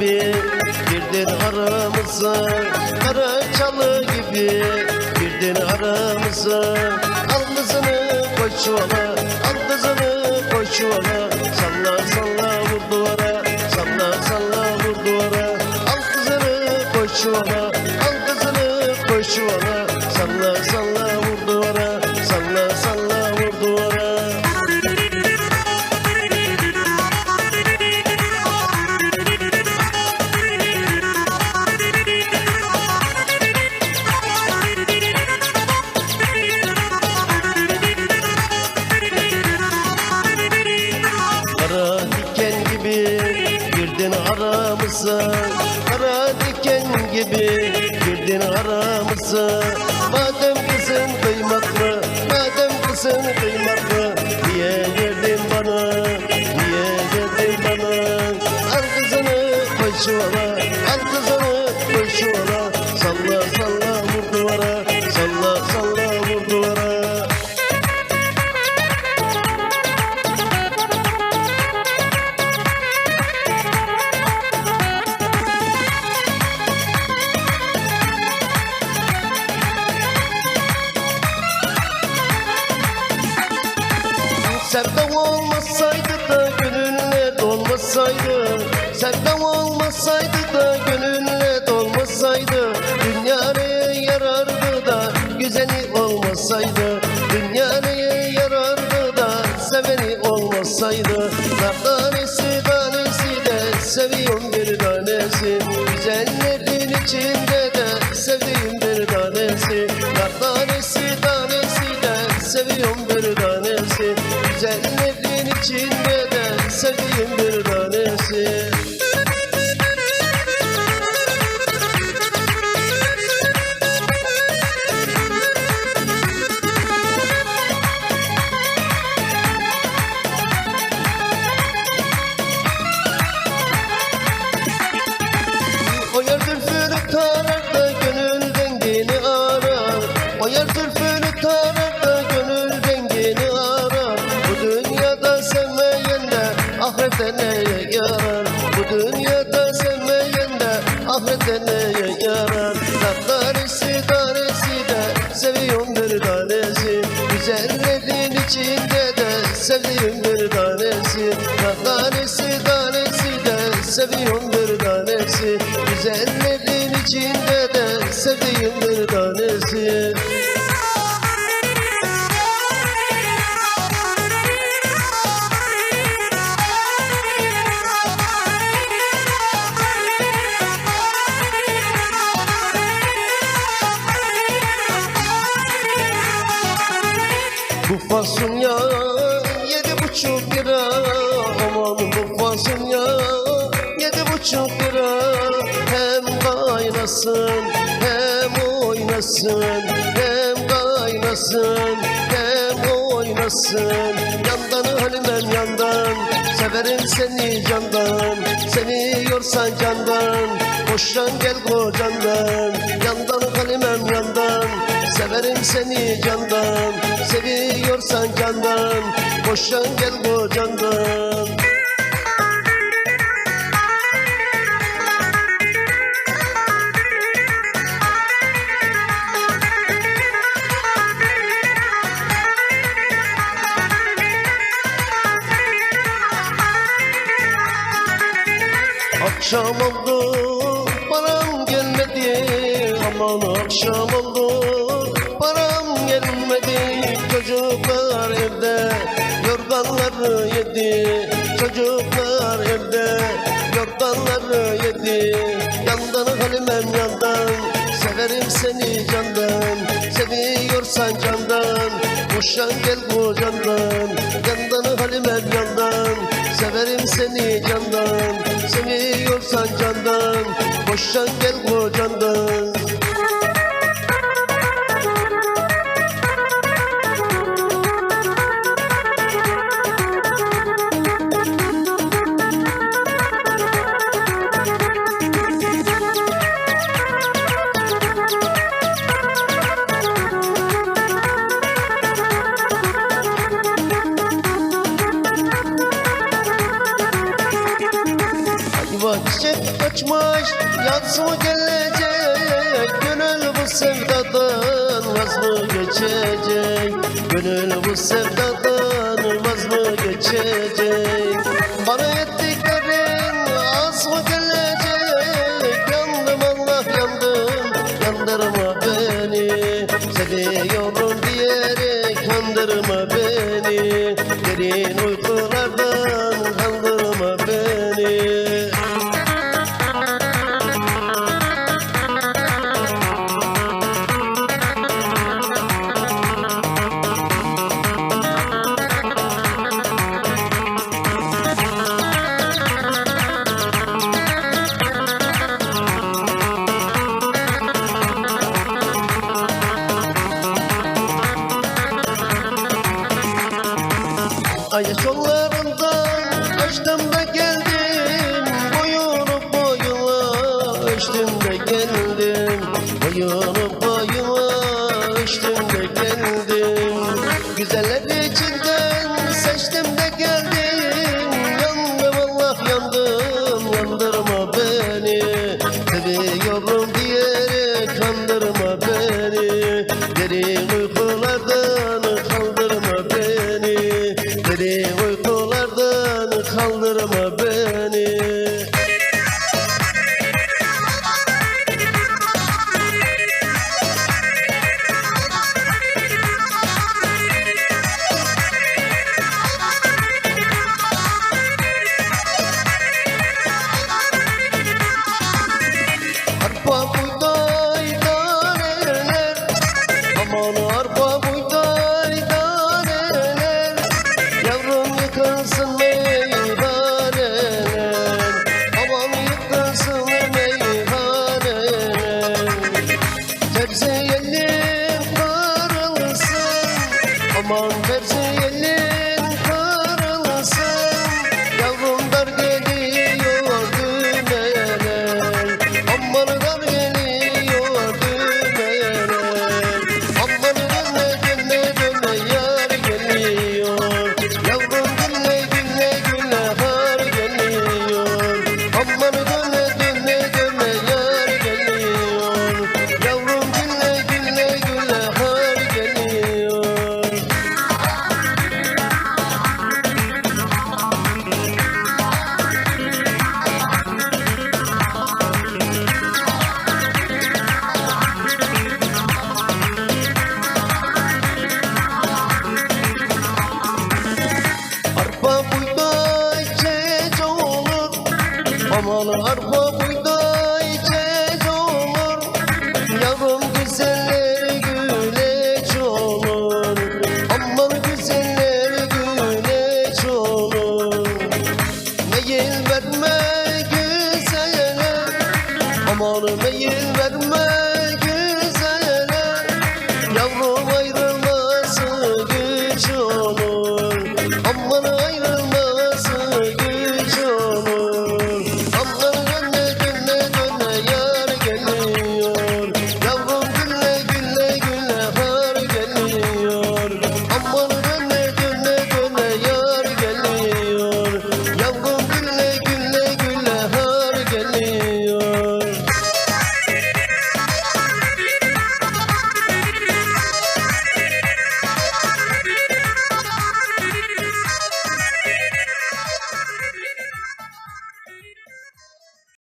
Girdin aramıza Kara çalı gibi Girdin aramıza. Al kızını koy çuvala Al kızını koy çuvala Salla salla vur duvara Salla salla vur duvara. Al koy çuvala gibi girdin aramıza. Madem kızın kıymaklı Madem kızın kıymaklı Niye verdin bana? Niye verdin bana? Al kızını koy Sevdam olmasaydı da gönlüne dolmasaydı. Sevdam olmasaydı da gönlüne dolmasaydı. Dünya neye yarardı da güzeli olmasaydı. Dünya neye yarardı da seveni olmasaydı sevdiğim bir tanesi. Tanesi tanesi de seviyorum bir tanesi. Güzellerin içinde de sevdiğim bir tanesi. Fasulye yedi buçuk lira. Aman bu fasulye yedi buçuk lira. Hem kaynasın hem oynasın. Hem kaynasın hem oynasın. Yandan halimem yandan. Severim seni candan. Seni yorsan candan. Boşan gel kocandan. Yandan halimem yandan Severim seni candan Seviyorsan candan. Boşan gel kocandan. Akşam oldu param gelmedi. Aman akşam oldu gelmedi. Çocuklar evde yorganları yedi. Çocuklar evde yorganları yedi. Yandan halimem yandan. Severim seni candan. Seviyorsan candan. Boşan gel kocandan. Yandan halimem yandan. Severim seni candan. Seviyorsan candan. Boşan gel kocandan çekip kaçmış Yansı mı gelecek? Gönül bu sevdadan vaz mı geçecek? Gönül bu sevdadan vaz mı geçecek? Bana yetti Ayet yollarında Öçtüm de geldim. Boyunup boyuna Öçtüm de geldim. Boyunup boyuna Öçtüm de geldim. Güzellerim